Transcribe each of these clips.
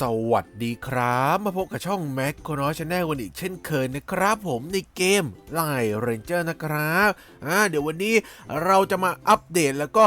สวัสดีครับ มาพบกับช่องแม็กโคน้อชาแนลวันอีกเช่นเคยนะครับ ผมในเกมไล่เรนเจอร์นะครับอ่าเดี๋ยววันนี้เราจะมาอัปเดตแล้วก็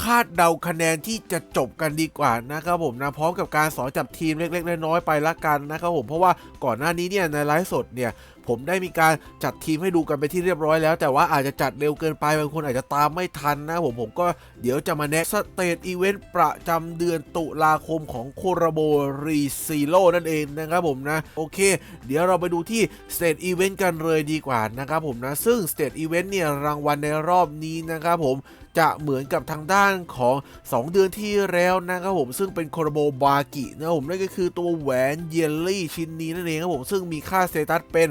คาดเดาคะแนนที่จะจบกันดีกว่านะครับผมนะพร้อมกับการสอนจับทีมเล็กๆน้อยๆไปละกันนะครับผมเพราะว่าก่อนหน้านี้เนี่ยในไลฟ์สดเนี่ยผมได้มีการจัดทีมให้ดูกันไปที่เรียบร้อยแล้ว แต่ว่าอาจจะจัดเร็วเกินไปบางคนอาจจะตามไม่ทันนะผมผมก็เดี๋ยวจะมาแนะสเตทอีเวนต์ประจำเดือนตุลาคมของโคราโบรีซีโร่นั่นเองนะครับผมนะ โอเค เดี๋ยวเราไปดูที่สเตทอีเวนต์กันเลยดีกว่านะครับผมนะ ซึ่งสเตทอีเวนต์เนี่ยรางวัลในรอบนี้นะครับผม จะเหมือนกับทางด้านของ 2 เดือนที่แล้วนะครับผมซึ่งเป็นโครโบบากินะครับผมนั่นก็คือตัวแหวนเยลลี่ชิ้นนี้นั่นเองครับผมซึ่งมีค่าสเตตัสเป็น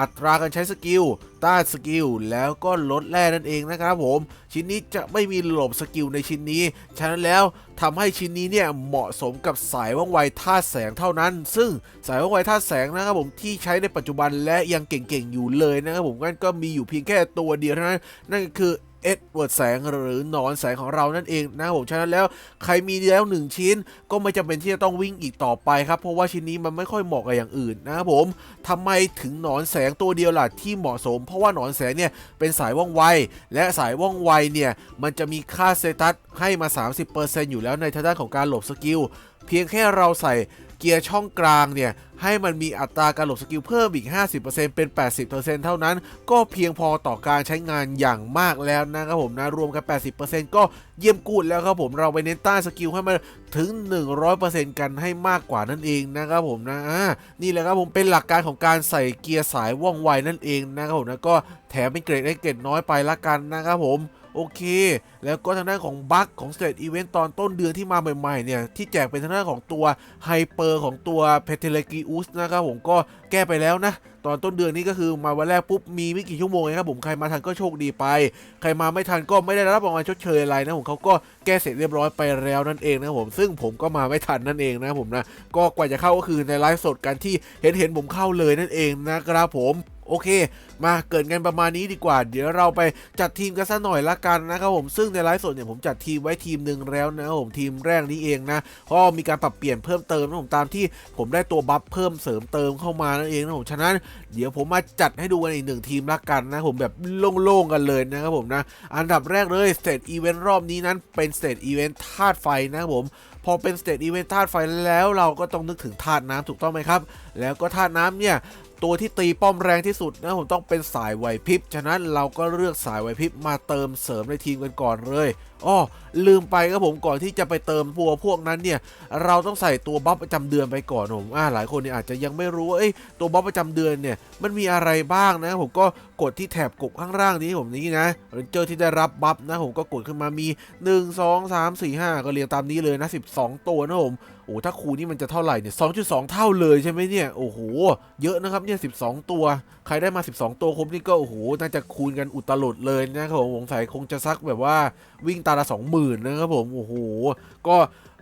อัตราการใช้สกิล ต้านสกิล แล้วก็ลดแร่นั่นเองนะครับผม ชิ้นนี้จะไม่มีหลบสกิลในชิ้นนี้ ฉะนั้นแล้วทำให้ชิ้นนี้เนี่ยเหมาะสมกับสายว่องไวธาแสงเท่านั้น ซึ่งสายว่องไวธาแสงนะครับผมที่ใช้ในปัจจุบันและยังเก่งๆอยู่เลยนะครับผมนั่นก็มีอยู่เพียงแค่ตัวเดียวเท่านั้น นั่นก็คือ เอ็ดเวิร์ดแสงหรือหนอนแสงของเรานั่นเองนะผมฉะนั้นแล้วใครมีแล้วหนึ่งชิ้น ก็ไม่จำเป็นที่จะต้องวิ่งอีกต่อไปครับ เพราะว่าชิ้นนี้มันไม่ค่อยเหมาะกับอย่างอื่นนะครับผมทำไมถึงหนอนแสงตัวเดียวล่ะที่เหมาะสม เพราะว่าหนอนแสงเนี่ยเป็นสายว่องไว และสายว่องไวเนี่ยมันจะมีค่าเตตัสให้มา 30%อยู่แล้วในทางด้านของการหลบสกิล เพียงแค่เราใส่เกียร์ช่องกลางเนี่ย ให้มันมีอัตราการหลบสกิลเพิ่มอีก 50%เป็น 80%เท่านั้น ก็เพียงพอต่อการใช้งานอย่างมากแล้วนะครับผมนะรวมกัน 80%ก็เยี่ยมกูดแล้วครับผมเราไปเน้นต้านสกิลให้มันถึง 100%กันให้มากกว่านั่นเองนะครับผมนะนี่แหละครับผมเป็นหลักการของการใส่เกียร์สายว่องไวนั่นเองนะครับผมนะก็แถมเป็นเกรดได้เกรดน้อยไปละกันนะครับผม โอเค แล้วก็ทางด้านของบั๊กของ State Event ตอนต้นเดือนที่มาใหม่ๆเนี่ย ที่แจกเป็นทางด้านของตัวไฮเปอร์ของตัว p e t e l e g i u s นะครับผมก็แก้ไปแล้วนะ ตอนต้นเดือนนี้ก็คือมาวันแรกปุ๊บ มีไม่กี่ชั่วโมงเองครับผมใครมาทันก็โชคดีไป ใครมาไม่ทันก็ไม่ได้รับรางวัลชดเชยอะไรนะผมเขาก็แก้เสร็จเรียบร้อยไปแล้วนั่นเองนะผมซึ่งผมก็มาไม่ทันนั่นเองนะผมนะก็กว่าจะเข้าก็คือในไลฟ์สดกันที่เห็นเห็นผมเข้าเลยนั่นเองนะครับผม โอเค มาเกิดกันประมาณนี้ดีกว่า เดี๋ยวเราไปจัดทีมกันสักหน่อยละกันนะครับผมซึ่งในไลฟ์สดเนี่ยผมจัดทีมไว้ทีมหนึ่งแล้วนะครับผมทีมแรกนี้เองนะก็มีการปรับเปลี่ยนเพิ่มเติมนะผมตามที่ผมได้ตัวบัฟเพิ่มเสริมเติมเข้ามานั่นเองนะผมฉะนั้นเดี๋ยวผมมาจัดให้ดูกันอีกหนึ่งทีมละกันนะผมแบบโล่งๆกันเลยนะครับผมนะอันดับแรกเลยสเตทอีเวนต์รอบนี้นั้นเป็นสเตทอีเวนต์ธาตุไฟนะครับผมพอเป็นสเตทอีเวนต์ธาตุไฟแล้วเราก็ต้องนึกถึงธาตุน้ำถูกต้องไหมครับ แล้วก็ธาตุน้ำเนี่ย ตัวที่ตีป้อมแรงที่สุดนะผมต้องเป็นสายไหวพริบ ฉะนั้นเราก็เลือกสายไหวพริบมาเติมเสริมในทีมกันก่อนเลยอ้อ ลืมไปครับผมก่อนที่จะไปเติมตัวพวกนั้นเนี่ยเราต้องใส่ตัวบัฟประจำเดือนไปก่อนผมอ่าหลายคนเนี่ยอาจจะยังไม่รู้ว่าเอ้ตัวบัฟประจำเดือนเนี่ยมันมีอะไรบ้างนะผมก็กดที่แถบกบข้างล่างนี้ผมนี้นะเจอที่ได้รับบัฟนะผมก็กดขึ้นมามี 1 2 3 4 5 ก็เรียงตามนี้เลยนะ 12 ตัวนะผมโอ้ถ้าคูนี่มันจะเท่าไหร่เนี่ย2.2 เท่าเลยใช่ไหมเนี่ยโอ้โหเยอะนะครับเนี่ย12 ตัว ใครได้มา 12 ตัวครบนี่ก็โอ้โหน่าจะคูณกันอุตลุดเลยนะครับผมสงสัยคงจะซักแบบว่าวิ่งตาละ20,000ื่นนะครับผมโอ้โหก็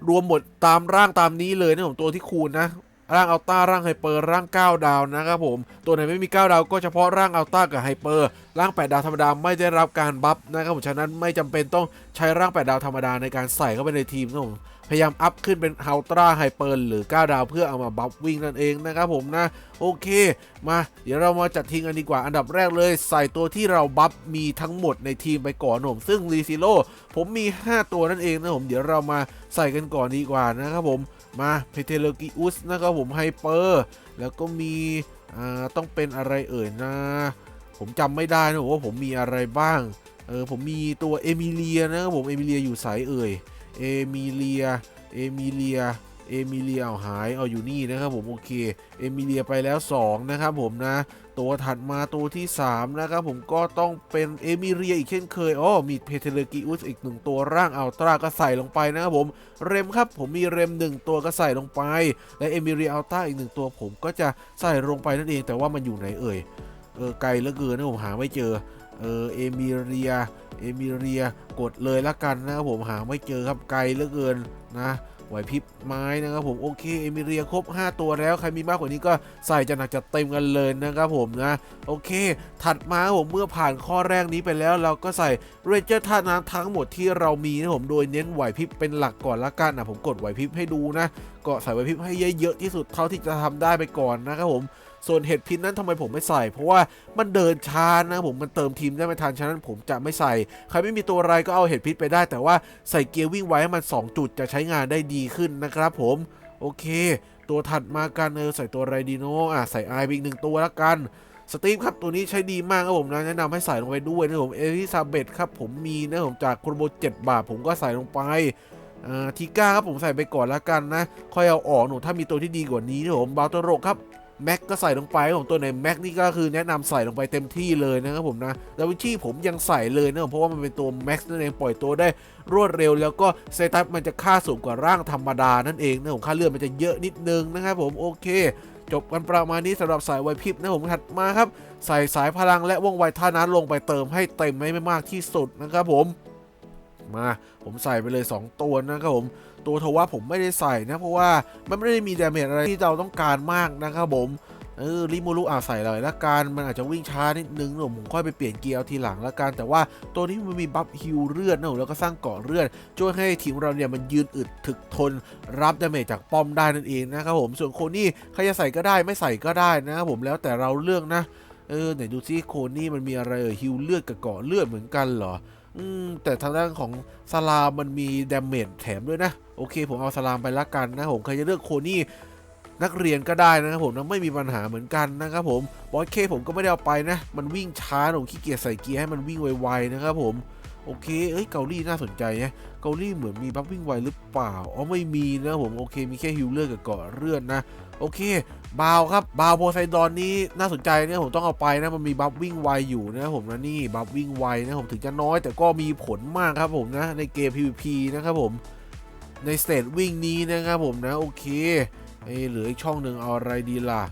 รวมหมดตามร่างตามนี้เลยนะผมตัวที่คูณนะร่างอัลต้าร่างไฮเปอร์ร่าง 9 ดาวนะครับผม ตัวไหนไม่มี 9 ดาวก็เฉพาะร่างอัลต้ากับไฮเปอร์ร่าง 8 ดาวธรรมดาไม่ได้รับการบัฟนะครับผมฉะนั้นไม่จำเป็นต้องใช้ร่าง 8 ดาวธรรมดาในการใส่เข้าไปในทีมนะผม พยายามอัพขึ้นเป็นอัลตร้าไฮเปอร์หรือ 9 ดาวเพื่อเอามาบัฟวิ่งนั่นเองนะครับผมนะ โอเค มาเดี๋ยวเรามาจัดทีมกันดีกว่าอันดับแรกเลย ใส่ตัวที่เราบัฟมีทั้งหมดในทีมไปก่อนนะผมซึ่งรีซิโ o ผมมี 5 ตัวนั่นเองนะผมเดี๋ยวเรามาใส่กันก่อนดีกว่านะครับผมมาเพเทเลกิอุสนะครับผมไฮเปอร์แล้วก็มีอ่าต้องเป็นอะไรเอ่ยนะ ผมจำไม่ได้นะผมว่าผมมีอะไรบ้างเออผมมีตัวเอมิเลียนะครับผมเอมิเลียอยู่สายเอ่ย เอมิเลีย เอมิเลีย เอมิเลียเอาหายเอาอยู่นี่นะครับผมโอเค เอมิเลียไปแล้ว 2 นะครับผมนะ ตัวถัดมาตัวที่ 3 นะครับผมก็ต้องเป็นเอมิเลียอีกเช่นเคยอ๋อมีเพเทเลกิอุสอีกหนึ่งตัวร่างอัลตราก็ใส่ลงไปนะครับผม เรมครับผมมีเรม 1 ตัวก็ใส่ลงไป และเอมิเลียอัลตราอีกหนึ่งตัวผมก็จะใส่ลงไปนั่นเองแต่ว่ามันอยู่ไหนเอ่ยเออไกลเหลือเกินนะผมหาไม่เจอ เออเอมิเลีย เอมิเรียกดเลยละกันนะครับผมหาไม่เจอครับไกลเหลือเกินนะไหวพริบไม้นะครับผมโอเคเอมิเรียครบ 5 ตัวแล้วใครมีมากกว่านี้ก็ใส่จะหนักจะเต็มกันเลยนะครับผมนะโอเค ถัดมาผมเมื่อผ่านข้อแรกนี้ไปแล้ว เราก็ใส่เรเจอร์ท่าน้ำทั้งหมดที่เรามีนะผมโดยเน้นไหวพริบเป็นหลักก่อนละกันนะผมกดไหวพริบให้ดูนะก็ใส่ไหวพริบให้เยอะๆที่สุดเท่าที่จะทำได้ไปก่อนนะครับผม ส่วนเห็ดพินนั้นทำไมผมไม่ใส่ เพราะว่ามันเดินช้านะผมมันเติมทีมได้ไม่ทันฉะนั้นผมจะไม่ใส่ ใครไม่มีตัวอะไรก็เอาเห็ดพิษไปได้ แต่ว่าใส่เกียร์วิ่งไว้ให้มัน 2 จุดจะใช้งานได้ดีขึ้นนะครับ ผมโอเค ตัวถัดมากันเออใส่ตัวอะไรดีโนอะใส่ไออีกหนึ่งตัวละกันสตีฟครับตัวนี้ใช้ดีมากครับผมนะแนะนำให้ใส่ลงไปด้วยนะผมเอลิซาเบธครับผมมีนะผมจากโครโบ7บาทผมก็ใส่ลงไปอ่าทีก้าครับผมใส่ไปก่อนละกันนะค่อยเอาออกหนูถ้ามีตัวที่ดีกว่านี้นะผมบาโตโรครับ แม็กก็ใส่ลงไปของตัวไหนแม็กนี่ก็คือแนะนำใส่ลงไปเต็มที่เลยนะครับผมนะดาวินชีผมยังใส่เลยนะเพราะว่ามันเป็นตัวแม็กนั่นเองปล่อยตัวได้รวดเร็ว แล้วก็เซตัสมันจะค่าสูงกว่าร่างธรรมดานั่นเองนะผมค่าเลือดมันจะเยอะนิดนึงนะครับผมโอเคจบกันประมาณนี้สำหรับสายไวพริบนะผมถัดมาครับ ใส่สายพลังและว่องไวท่านั้นลงไปเติมให้เต็มให้ไม่มากที่สุดนะครับผม มา ผมใส่ไปเลย 2 ตัวนะครับผมตัวทว่าผมไม่ได้ใส่นะ เพราะว่ามันไม่ได้มีดาเมจอะไรที่เราต้องการมากนะครับผมเออริมูรุอาใส่เลยละกันมันอาจจะวิ่งช้านิดนึงหนะผมค่อยไปเปลี่ยนเกียร์เอาทีหลังละกันแต่ว่าตัวนี้มันมีบัฟฮิลเลือดนะผมแล้วก็สร้างเกาะเลือดช่วยให้ทีมเราเนี่ยมันยืนอึดถึกทน รับดาเมจจากป้อมได้นั่นเองนะครับผมส่วนโคนี่ใครจะใส่ก็ได้ไม่ใส่ก็ได้นะครับผมแล้วแต่เราเลือกนะเออไหนดูซิโคนี่มันมีอะไรเอ่ยฮิลเลือดกับเกาะเลือดเหมือนกันเหรอ อืมแต่ทางด้านของสลามมันมีดาเมจแถมด้วยนะ โอเค ผมเอาสลามไปละกันนะผมใครจะเลือกโคนี่นักเรียนก็ได้นะครับผมนะไม่มีปัญหาเหมือนกันนะครับผมบอสเคผมก็ไม่ได้เอาไปนะ มันวิ่งช้าผมขี้เกียจใส่เกียร์ให้มันวิ่งไวๆนะครับผมโอเค เอ้ย เกาหลีน่าสนใจนะ เกาหลีเหมือนมีบัฟวิ่งไวหรือเปล่า อ๋อ ไม่มีนะผม โอเค มีแค่ฮิลเลือดกับเกาะเลือดนะ โอเค บาวครับบาวโพไซดอนนี้น่าสนใจเนี่ยผมต้องเอาไปนะมันมีบัฟวิ่งไวอยู่นะผมนะนี่บัฟวิ่งไวนะผมถึงจะน้อย แต่ก็มีผลมากครับผมนะในเกม PVP นะครับผมในสเตจวิ่งนี้นะครับผมนะโอเคเอเหลืออีกช่องหนึ่งเอาอะไรดีล่ะ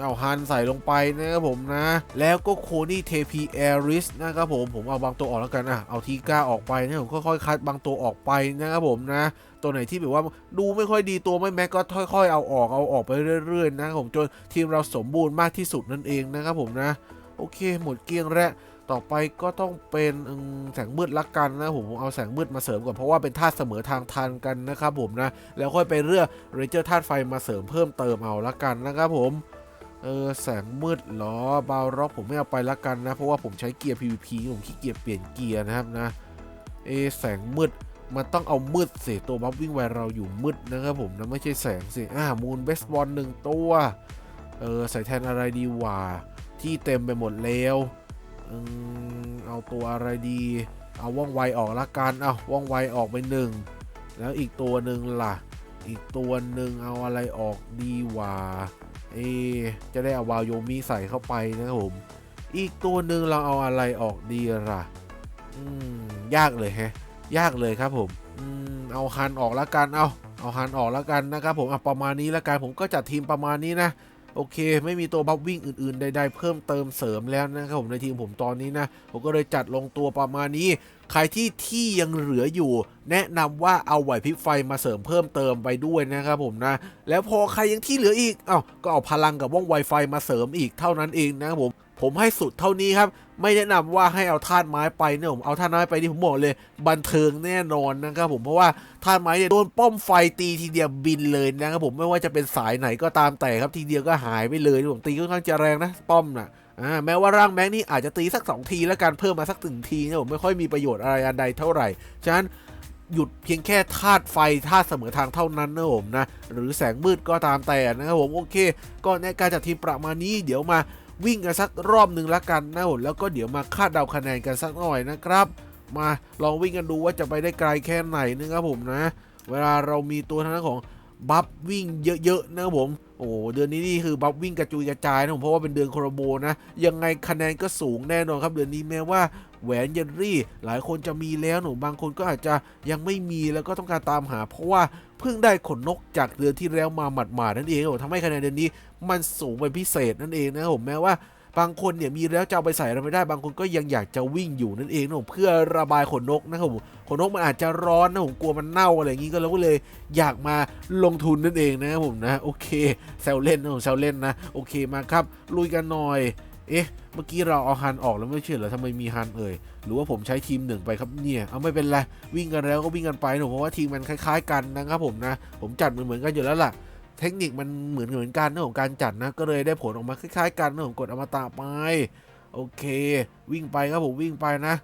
เอาฮันใส่ลงไปนะครับผมนะ แล้วก็โคนี่เทพีแอริสนะครับผมผมเอาบางตัวออกแล้วกันอะเอาทีก้าออกไปนะผมค่อยๆคัดบางตัวออกไปนะครับผมนะ ตัวไหนที่แบบว่าดูไม่ค่อยดีตัวไม่แม็กก็ค่อยๆเอาออกเอาออกไปเรื่อยๆนะครับผมจนทีมเราสมบูรณ์มากที่สุดนั่นเองนะครับผมนะ โอเค หมดเกลี้ยงแล้ว ต่อไปก็ต้องเป็นแสงมืดละกันนะผมเอาแสงมืดมาเสริมก่อนเพราะว่าเป็นธาตุเสมอทางทันกันนะครับผมนะแล้วค่อยไปเลือกเรเจอร์ธาตุไฟมาเสริมเพิ่มเติมเอาละกันนะครับผมเออแสงมืดหรอบาวร็อกผมไม่เอาไปละกันนะ เพราะว่าผมใช้เกียร์ PVP ผมขี้เกียจเปลี่ยนเกียร์นะครับนะเอแสงมืดมันต้องเอามืดสิตัวบัฟวิ่งไวเราอยู่มืดนะครับผมนะไม่ใช่แสงสิอ่ามูนเบสบอลหนึ่งตัวเออใส่แทนอะไรดีวะที่เต็มไปหมดแล้ว เอาตัวอะไรดี เอาว่องไวออกละกันเอาว่องไวออกไปหนึ่งแล้วอีกตัวหนึ่งล่ะ อีกตัวหนึ่งเอาอะไรออกดีวะเอจะได้เอาวาวโยมิใส่เข้าไปนะครับผม อีกตัวหนึ่งเราเอาอะไรออกดีล่ะ อืมยากเลยแฮะ ยากเลยครับผม อืมเอาฮันออกล้วกันเอาเอาฮันออกล้วกันนะครับผมอะประมาณนี้ล้วกันผมก็จัดทีมประมาณนี้นะ โอเค ไม่มีตัวบัฟวิ่งอื่นๆใดๆเพิ่มเติมเสริมแล้วนะครับผมในทีมผมตอนนี้นะ ผมก็เลยจัดลงตัวประมาณนี้ ใครที่ที่ยังเหลืออยู่ แนะนำว่าเอาไหวพริบไฟมาเสริมเพิ่มเติมไปด้วยนะครับผมนะ แล้วพอใครยังที่เหลืออีกเอ้าก็เอาพลังกับว่องไวไฟมาเสริมอีกเท่านั้นเองนะครับผม ผมให้สุดเท่านี้ครับ ไม่แนะนำว่าให้เอาธาตุไม้ไปเนี่ยผมเอาธาตุไม้ไปนี่ผมบอกเลย บันเทิงแน่นอนนะครับผมเพราะว่าธาตุไม้เนี่ยโดนป้อมไฟตีทีเดียวบินเลยนะครับผมไม่ว่าจะเป็นสายไหนก็ตามแต่ครับทีเดียวก็หายไปเลยผมตีค่อนข้างจะแรงนะป้อมน่ะอ่าแม้ว่าร่างแม็กนี่อาจจะตีสัก 2 ทีแล้วการเพิ่มมาสักถึงทีเนะผมไม่ค่อยมีประโยชน์อะไรอันใดเท่าไหร่ ฉะนั้นหยุดเพียงแค่ธาตุไฟธาตุเสมอทางเท่านั้นนะผมนะ หรือแสงมืดก็ตามแต่นะครับผมโอเค ก็ในการจัดทีมประมาณนี้เดี๋ยวมา วิ่งกันสักรอบหนึ่งละกันนะผมแล้วก็เดี๋ยวมาคาดเดาคะแนนกันสักหน่อยนะครับ มาลองวิ่งกันดูว่าจะไปได้ไกลแค่ไหนนะครับผมนะ เวลาเรามีตัวทางด้นของ บัฟวิ่งเยอะๆนะครับผม โอ้โหเดือนนี้นี่คือบัฟวิ่งกระจุยกระจายนะผมเพราะว่าเป็นเดือนโครโบนะ ยังไงคะแนนก็สูงแน่นอนครับ เดือนนี้แม้ว่าแหวนเยนรี่ หลายคนจะมีแล้วหนูบางคนก็อาจจะยังไม่มีแล้วก็ต้องการตามหา เพราะว่าเพิ่งได้ขนนกจากเดือนที่แล้วมาหมาดๆนั่นเองครับทำให้คะแนนเดือนนี้มันสูงเป็นพิเศษนั่นเองนะครับผมแม้ว่า บางคนเนี่ยมีแล้วจะเอาไปใส่อะไรไม่ได้ บางคนก็ยังอยากจะวิ่งอยู่นั่นเองนะผมเพื่อระบายขนนกนะครับผมขนนกมันอาจจะร้อนนะผมกลัวมันเน่าอะไรอย่างนี้ก็เราก็เลยอยากมาลงทุนนั่นเองนะครับผมนะโอเคแซวเล่นนะผมแซวเล่นนะโอเคมาครับลุยกันหน่อยเอ๊ะเมื่อกี้เราเอาฮันออกแล้วไม่เชื่อเหรอทำไมมีฮันเอ่ยหรือว่าผมใช้ทีมหนึ่งไปครับเนี่ยเอาไม่เป็นไรวิ่งกันแล้วก็วิ่งกันไปหนูเพราะว่าทีมมันคล้าย ๆ กันนะครับผมนะ ผมจัดเหมือนเหมือนกันอยู่แล้วล่ะ เทคนิคมันเหมือนเหมือนกันนะของการจัดนะ ก็เลยได้ผลออกมาคล้ายๆกันนะผมกดอมตะไป โอเค วิ่งไปครับผมวิ่งไปนะ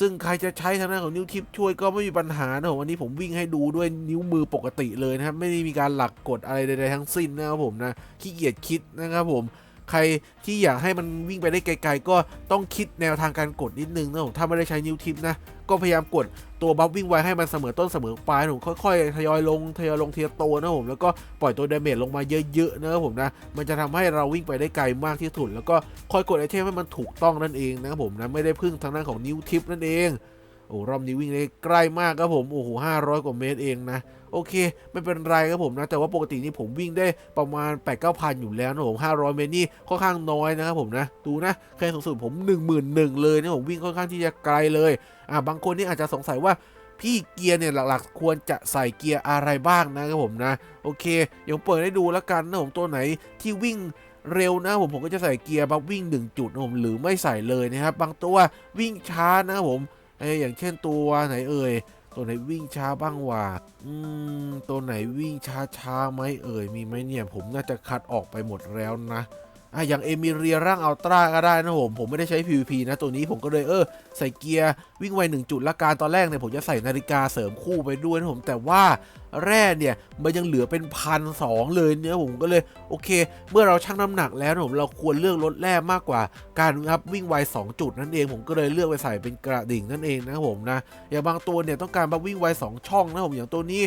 ซึ่งใครจะใช้ทางด้านของนิ้วทิปช่วยก็ไม่มีปัญหานะผมวันนี้ผมวิ่งให้ดูด้วยนิ้วมือปกติเลยนะครับ ไม่ได้มีการหลักกดอะไรใดๆทั้งสิ้นนะครับผมนะขี้เกียจคิดนะครับผมใครที่อยากให้มันวิ่งไปได้ไกล ๆ ก็ต้องคิดแนวทางการกดนิดนึงนะผมถ้าไม่ได้ใช้นิ้วทิปนะ ก็พยายามกดตัวบัฟวิ่งไวให้มันเสมอต้นเสมอปลายนะผมค่อยๆทยอยลงทยอยลงเทียโตนะผมแล้วก็ปล่อยตัวดาเมจลงมาเยอะๆนะผมนะมันจะทำให้เราวิ่งไปได้ไกลมากที่สุด แล้วก็คอยกดไอเทมให้มันถูกต้องนั่นเองนะครับผมนะไม่ได้พึ่งทางด้านของนิ้วทิปนั่นเองโอ้รอบนี้วิ่งได้ใกล้มากครับผมโอ้โหห้าร้อยกว่าเมตรเองนะ โอเค ไม่เป็นไรครับผมนะ แต่ว่าปกตินี่ผมวิ่งได้ประมาณ 8 9 0 0 0 อยู่แล้วนะผม500 เมตรนี่ค่อนข้างน้อยนะครับผมนะ ดูนะเคะแนนสูงสุดผม 11,000เลยนะผมวิ่งค่อนข้างที่จะไกลเลยอ่าบางคนนี่อาจจะสงสัยว่าพี่เกียร์เนี่ยหลักๆ ควรจะใส่เกียร์อะไรบ้างนะครับผมนะ โอเคเดี๋ยวเปิดให้ดูแล้วกันนะผมตัวไหนที่วิ่งเร็วนะผมผมก็จะใส่เกียร์บัฟวิ่ง 1 จุดนะผมหรือไม่ใส่เลยนะครับบางตัววิ่งช้านะครับผมเอ้ยอย่างเช่นตัวไหนเอ่ย ตัวไหนวิ่งช้าบ้างวะอืม ตัวไหนวิ่งช้าช้าไหมเอ่ย มีไหมเนี่ย ผมน่าจะคัดออกไปหมดแล้วนะ อะอย่างเอมิเรียร่างอัลตร้าก็ได้นะผมผมไม่ได้ใช้ PVP นะตัวนี้ผมก็เลยเออใส่เกียร์วิ่งไวหนึ่งจุดละการตอนแรกเนี่ยผมจะใส่นาฬิกาเสริมคู่ไปด้วยนะผมแต่ว่าแร่เนี่ยมันยังเหลือเป็นพันสองเลยเนี่ยผมก็เลยโอเค เมื่อเราชั่งน้ำหนักแล้วนะผมเราควรเลือกลดแร่มากกว่าการครับวิ่งไว2จุดนั่นเองผมก็เลยเลือกไปใส่เป็นกระดิ่งนั่นเองนะผมนะอย่างบางตัวเนี่ยต้องการมาวิ่งไว2ช่องนะผมอย่างตัวนี้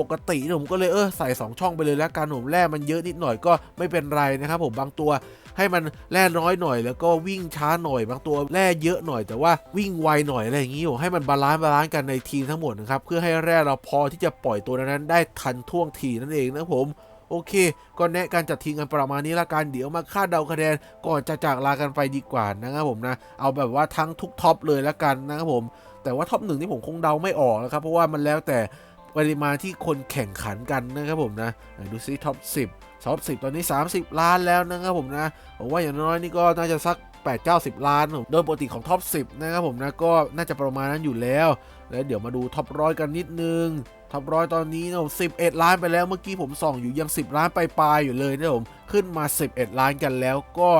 ปกติผมก็เลยเออใส่ 2 ช่องไปเลยแล้วกันผมแร่มันเยอะนิดหน่อยก็ไม่เป็นไรนะครับผมบางตัวให้มันแร่น้อยหน่อย แล้วก็วิ่งช้าหน่อย บางตัวแร่เยอะหน่อย แต่ว่าวิ่งไวหน่อยอะไรอย่างนี้ผมให้มันบาลานซ์บาลานซ์กันในทีมทั้งหมดนะครับเพื่อให้แร่เราพอที่จะปล่อยตัวนั้นได้ทันท่วงทีนั่นเองนะผมโอเค ก็แนะการจัดทีมกันประมาณนี้ละกัน เดี๋ยวมาคาดเดาคะแนนก่อนจะจากลากันไปดีกว่านะครับผมนะ เอาแบบว่าทั้งทุกท็อปเลยละกันนะครับผม แต่ว่าท็อปหนึ่งนี่ผมคงเดาไม่ออกนะครับ เพราะว่ามันแล้วแต่ ปริมาณที่คนแข่งขันกันนะครับผมนะดูซิท็อป 10ท็อป 10 ตอนนี้ 30 ล้านแล้วนะครับผมนะผมว่าอย่างน้อยนี่ก็น่าจะสัก 8 90 ล้านโดยปกติของท็อป 10 นะครับผมนะก็น่าจะประมาณนั้นอยู่แล้ว แล้วเดี๋ยวมาดูท็อปร้อยกันนิดนึงท็อปร้อยตอนนี้นะผม11 ล้านไปแล้วเมื่อกี้ผมส่องอยู่ยัง 10 ล้านไปลายๆอยู่เลยนะผมขึ้นมา 11 ล้านกันแล้วก็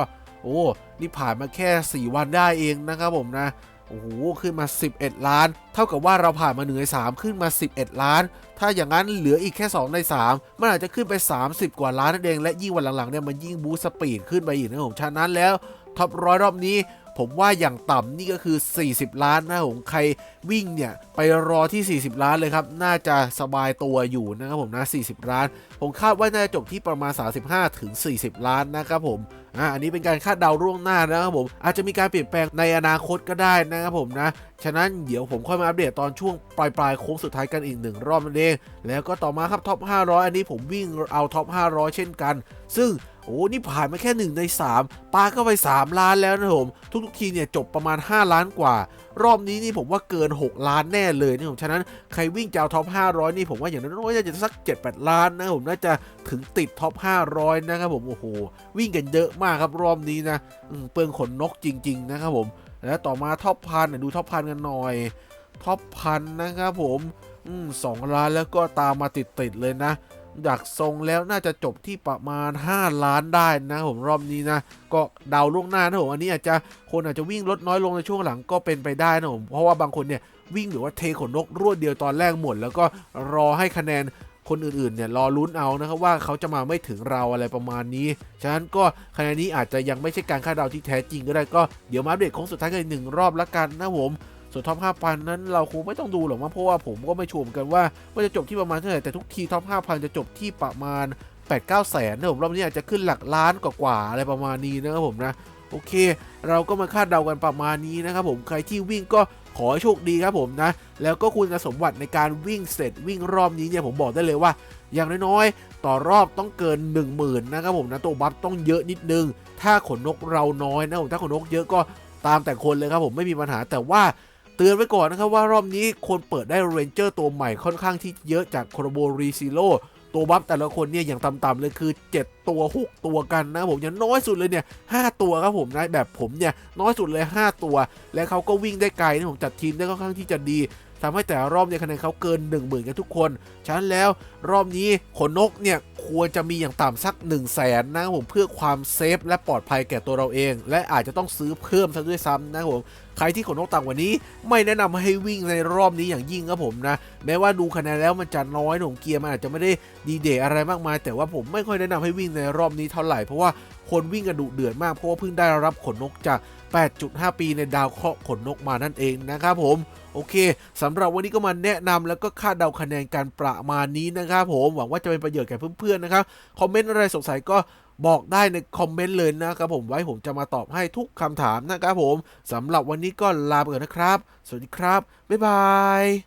โอ้นี่ผ่านมาแค่ 4 วันได้เองนะครับผมนะ โอ้โหขึ้นมา 11 ล้าน เท่ากับว่าเราผ่านมา1ใน3ขึ้นมา 11 ล้าน ถ้าอย่างนั้นเหลืออีกแค่ 2 ใน 3 มันอาจจะขึ้นไป 30 กว่าล้านนั่นเองและยิ่งวันหลังๆเนี่ยมันยิ่งบูสต์สปีดขึ้นไปอีกนะผมฉะนั้นแล้วท็อปร้อยรอบนี้ ผมว่าอย่างต่ำนี่ก็คือ 40 ล้านนะผมใครวิ่งเนี่ยไปรอที่ 40 ล้านเลยครับ น่าจะสบายตัวอยู่นะครับผมนะ 40 ล้าน ผมคาดว่าน่าจะจบที่ประมาณ 35ถึง40 ล้านนะครับผมอ่าอันนี้เป็นการคาดเดาล่วงหน้านะครับผมอาจจะมีการเปลี่ยนแปลงในอนาคตก็ได้นะครับผมนะ ฉะนั้นเดี๋ยวผมค่อยมาอัปเดตตอนช่วงปลายปลายโค้งสุดท้ายกันอีกหนึ่งรอบนั่นเองแล้วก็ต่อมาครับท็อป 500 อันนี้ผมวิ่งเอาท็อป 500 เช่นกัน ซึ่ง โอ้นี่ผ่านมาแค่1ใน3ปาเข้าไป 3 ล้านแล้วนะผมทุกๆทีเนี่ยจบประมาณ 5 ล้านกว่า รอบนี้นี่ผมว่าเกิน 6 ล้านแน่เลยนะผมฉะนั้นใครวิ่งจะเอาท็อป 500 นี่ผมว่าอย่างน้อยๆน่าจะสัก 7-8 ล้านนะผมน่าจะถึงติดท็อป 500 นะครับผมโอ้โหวิ่งกันเยอะมากครับรอบนี้นะเปลืองขนนกจริง ๆ นะครับผมแล้วต่อมาท็อปพันดูท็อปพันกันหน่อยท็อปพันนะครับผมอืมสองล้านแล้วก็ตามมาติดๆเลยนะ อยากทรงแล้วน่าจะจบที่ประมาณ 5 ล้านได้นะผมรอบนี้นะ ก็เดาล่วงหน้านะผมอันนี้อาจจะคนอาจจะวิ่งลดน้อยลงในช่วงหลังก็เป็นไปได้นะผมเพราะว่าบางคนเนี่ยวิ่งหรือว่าเทขนนกรวดเดียวตอนแรกหมด แล้วก็รอให้คะแนนคนอื่นๆเนี่ยรอลุ้นเอานะครับว่าเขาจะมาไม่ถึงเราอะไรประมาณนี้ ฉะนั้นก็คะแนนนี้อาจจะยังไม่ใช่การคาดเดาที่แท้จริงก็ได้ก็เดี๋ยวมาเดตโค้งสุดท้ายกันหนึ่งรอบละกันนะผม ส่วนท็อป5,000 นั้นเราคงไม่ต้องดูหรอกมั้งเพราะว่าผมก็ไม่ชัวร์เหมือนกันว่าว่าจะจบที่ประมาณเท่าไหร่แต่ทุกทีท็อป5,000 จะจบที่ประมาณ 8-9 แสนนะผมรอบนี้อาจจะขึ้นหลักล้านกว่าๆอะไรประมาณนี้นะครับผมนะโอเค เราก็มาคาดเดากันประมาณนี้นะครับผมใครที่วิ่งก็ขอให้โชคดีครับผมนะ แล้วก็คุณสมบัติในการวิ่งเสร็จวิ่งรอบนี้เนี่ยผมบอกได้เลยว่า อย่างน้อยๆ ต่อรอบต้องเกิน 10,000นะครับผมนะตัวบัฟต้องเยอะนิดนึง ถ้าขนนกเราน้อยนะผมถ้าขนนกเยอะก็ตามแต่คนเลยครับผมไม่มีปัญหาแต่ว่า ตือนไว้ก่อนนะครับว่ารอบนี้คนเปิดได้เรนเจอร์ตัวใหม่ค่อนข้างที่เยอะจากโครโบรีซิโลตัวบัฟแต่ละคนเนี่ยอย่างต่ำๆเลยคือ 7 ตัว 6 ตัวกันนะผมอย่างน้อยสุดเลยเนี่ย5ตัวครับผมนะแบบผมเนี่ยน้อยสุดเลย 5 ตัว และเขาก็วิ่งได้ไกลนะผมจัดทีมได้ค่อนข้างที่จะดี ทำให้แต่รอบเนี่ยคะแนนเขาเกิน 1 0,000กันทุกคน ฉะนั้นแล้วรอบนี้ขนนกเนี่ยควรจะมีอย่างต่ำสัก 1 0 0 0 0แสนนะผมเพื่อความเซฟและปลอดภัยแก่ตัวเราเอง และอาจจะต้องซื้อเพิ่มซะด้วยซ้ำนะผมใครที่ขนนกต่ำกว่านี้ ไม่แนะนำให้วิ่งในรอบนี้อย่างยิ่งครับผมนะแม้ว่าดูคะแนนแล้วมันจะน้อยหนุ่มเกียร์มันอาจจะไม่ได้ดีเดย์อะไรมากมาย แต่ว่าผมไม่ค่อยแนะนำให้วิ่งในรอบนี้เท่าไหร่เพราะว่าคนวิ่งกันดุเดือดมากเพราะว่าเพิ่งได้รับขนนกจาก 8.5 ปีในดาวเคราะห์ขนนกมานั่นเองนะครับผมโอเคสำหรับวันนี้ก็มาแนะนำแล้วก็คาดเดาคะแนนการประมาณนี้นะครับผมหวังว่าจะเป็นประโยชน์แก่เพื่อนๆนะครับคอมเมนต์อะไรสงสัยก็บอกได้ในคอมเมนต์เลยนะครับผมไว้ผมจะมาตอบให้ทุกคำถามนะครับผมสำหรับวันนี้ก็ลาไปก่อนนะครับ สวัสดีครับ บ๊ายบาย